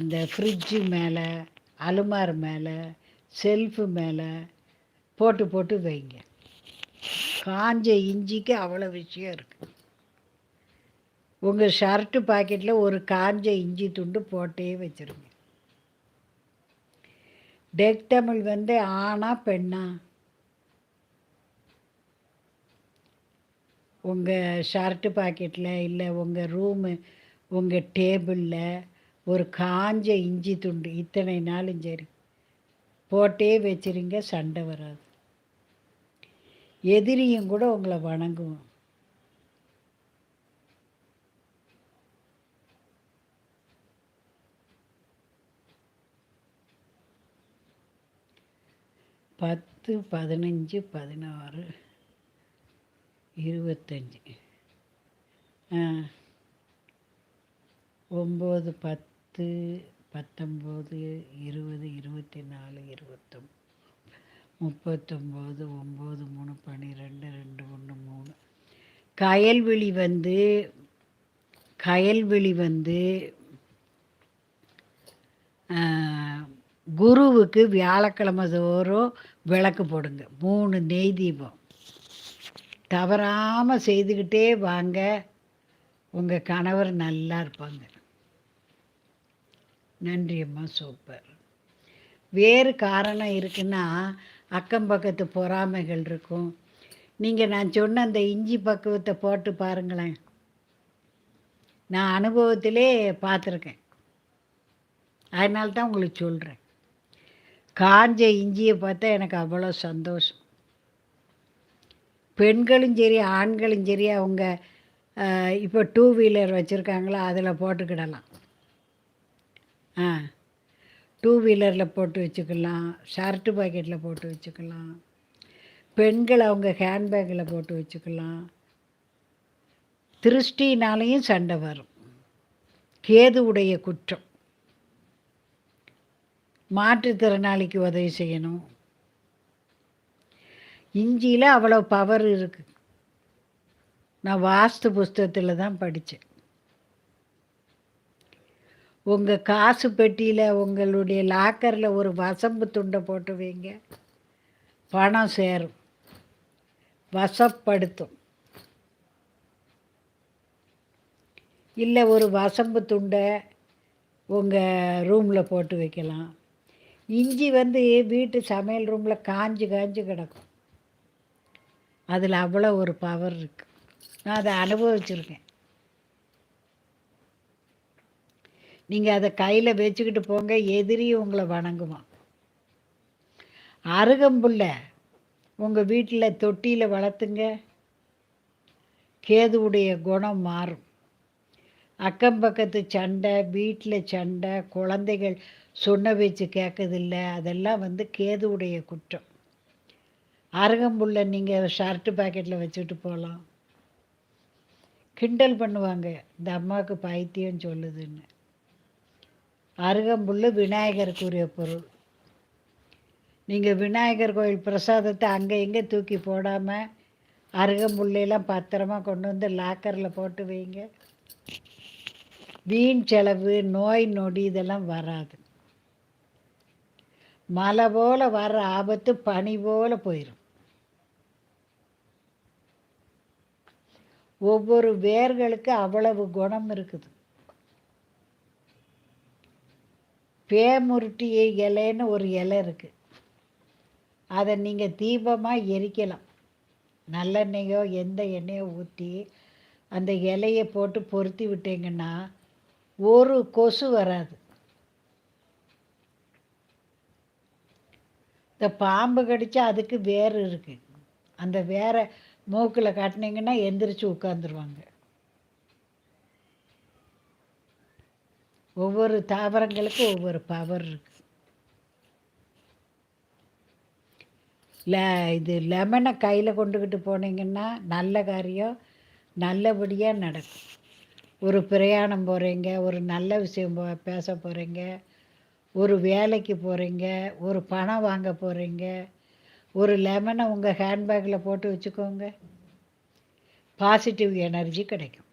இந்த ஃப்ரிட்ஜு மேலே அலுமார் மேலே செல்ஃபு மேலே போட்டு போட்டு வைங்க. காஞ்ச இஞ்சிக்கு அவ்வளோ விஷயம் இருக்குது உங்கள் ஷர்ட்டு பாக்கெட்டில் ஒரு காஞ்ச இஞ்சி துண்டு போட்டே வச்சுருங்க. டெக் தமிழ் வந்து ஆணா பெண்ணா? உங்கள் ஷர்ட்டு பாக்கெட்டில் இல்லை உங்கள் ரூமு உங்கள் டேபிளில் ஒரு காஞ்ச இஞ்சி துண்டு இத்தனை நாளும் சரி போட்டே வச்சுருங்க சண்டை வராது. எதிரியும் கூட உங்களை வணங்குவோம் பத்து பதினஞ்சு பதினாறு இருபத்தஞ்சி. ஆ. ஒம்பது பத்து பத்தொம்போது இருபது இருபத்தி நாலு இருபத்தொம் முப்பத்தொம்போது ஒம்பது மூணு பன்னிரெண்டு ரெண்டு ஒன்று மூணு. கயல்வெளி வந்து கயல்வெளி வந்து குருவுக்கு வியாழக்கிழமை தோறும் விளக்கு போடுங்க. மூணு நெய் தீபம். தவறாமல் செய்துக்கிட்டே வாங்க. உங்கள் கணவர் நல்லா இருப்பாங்க. நன்றி அம்மா சூப்பர். வேறு காரணம் இருக்குன்னா அக்கம் பக்கத்து பொறாமைகள் இருக்கும். நீங்கள் நான் சொன்ன அந்த இஞ்சி பக்குவத்தை போட்டு பாருங்களேன். நான் அனுபவத்திலே பார்த்துருக்கேன். அதனால தான் உங்களுக்கு சொல்கிறேன் காஞ்ச இஞ்சியை பார்த்தா எனக்கு அவ்வளோ சந்தோஷம். பெண்களும் சரி ஆண்களும் சரி அவங்க இப்போ டூ வீலர் வச்சுருக்காங்களா அதில் போட்டுக்கிடலாம். ஆ. டூ வீலரில் போட்டு வச்சுக்கலாம். ஷர்ட்டு பாக்கெட்டில் போட்டு வச்சுக்கலாம். பெண்கள் அவங்க ஹேண்ட்பேக்கில் போட்டு வச்சுக்கலாம். திருஷ்டினாலையும் சண்டை வரும். கேது உடைய குற்றம். மாற்றுத்திறனாளிக்கு உதவி செய்யணும். இஞ்சியில் அவ்வளோ பவர் இருக்குது நான் வாஸ்து புஸ்தகத்தில் தான் படித்தேன் உங்கள் காசு பெட்டியில் உங்களுடைய லாக்கரில் ஒரு வசம்பு துண்டை போட்டு வைங்க. பணம் சேரும். வசப்படுத்தும். இல்லை ஒரு வசம்பு துண்டை உங்கள் ரூமில் போட்டு வைக்கலாம். இஞ்சி வந்து வீட்டு சமையல் ரூமில் காஞ்சி காஞ்சி கிடக்கும். அதில் அவ்வளோ ஒரு பவர் இருக்குது நான் அதை அனுபவிச்சிருக்கேன். நீங்கள் அதை கையில் வச்சுக்கிட்டு போங்க எதிரியும் உங்களை வணங்குவான் அருகம்புல்ல உங்கள் வீட்டில் தொட்டியில் வளர்த்துங்க. கேதுவுடைய குணம் மாறும். அக்கம் பக்கத்து சண்டை வீட்டில் சண்டை குழந்தைகள் சொன்ன பேச்சு கேட்கதில்ல அதெல்லாம் வந்து கேதுவுடைய குற்றம். அருகம்புல்ல நீங்கள் ஷர்ட்டு பாக்கெட்டில் வச்சுட்டு போகலாம். கிண்டல் பண்ணுவாங்க. இந்த அம்மாவுக்கு பைத்தியம் சொல்லுதுன்னு. அருகம்புல் விநாயகருக்குரிய பொருள். நீங்கள் விநாயகர் கோயில் பிரசாதத்தை அங்கே இங்கே தூக்கி போடாமல் அருகம்புள்ளையெல்லாம் பத்திரமா கொண்டு வந்து லாக்கரில் போட்டு வைங்க. வீண் செலவு நோய் நொடி இதெல்லாம் வராது. மலை போல் வர்ற ஆபத்து பனி போல் போயிடும் ஒவ்வொரு வேர்களுக்கு அவ்வளவு குணம் இருக்குது. பேமுருட்டி இலைன்னு ஒரு இலை இருக்குது அதை நீங்கள் தீபமாக எரிக்கலாம். நல்லெண்ணெயோ எந்த எண்ணெயோ ஊற்றி அந்த இலையை போட்டு பொருத்தி விட்டீங்கன்னா ஒரு கொசு வராது. இந்த பாம்பு கடித்தா அதுக்கு வேர் இருக்குது அந்த வேரை மூக்கில் காட்டினீங்கன்னா எந்திரிச்சு உட்காந்துருவாங்க ஒவ்வொரு தாவரங்களுக்கும் ஒவ்வொரு பவர் இருக்குது ல இது லெமனை கையில் கொண்டுக்கிட்டு போனீங்கன்னா நல்ல காரியம் நல்லபடியாக நடக்கும். ஒரு பிரயாணம் போகிறீங்க ஒரு நல்ல விஷயம் போ பேச போகிறீங்க ஒரு வேலைக்கு போகிறீங்க ஒரு பணம் வாங்க போகிறீங்க ஒரு லெமனை உங்கள் ஹேண்ட்பேக்கில் போட்டு வச்சுக்கோங்க. பாசிட்டிவ் எனர்ஜி கிடைக்கும்.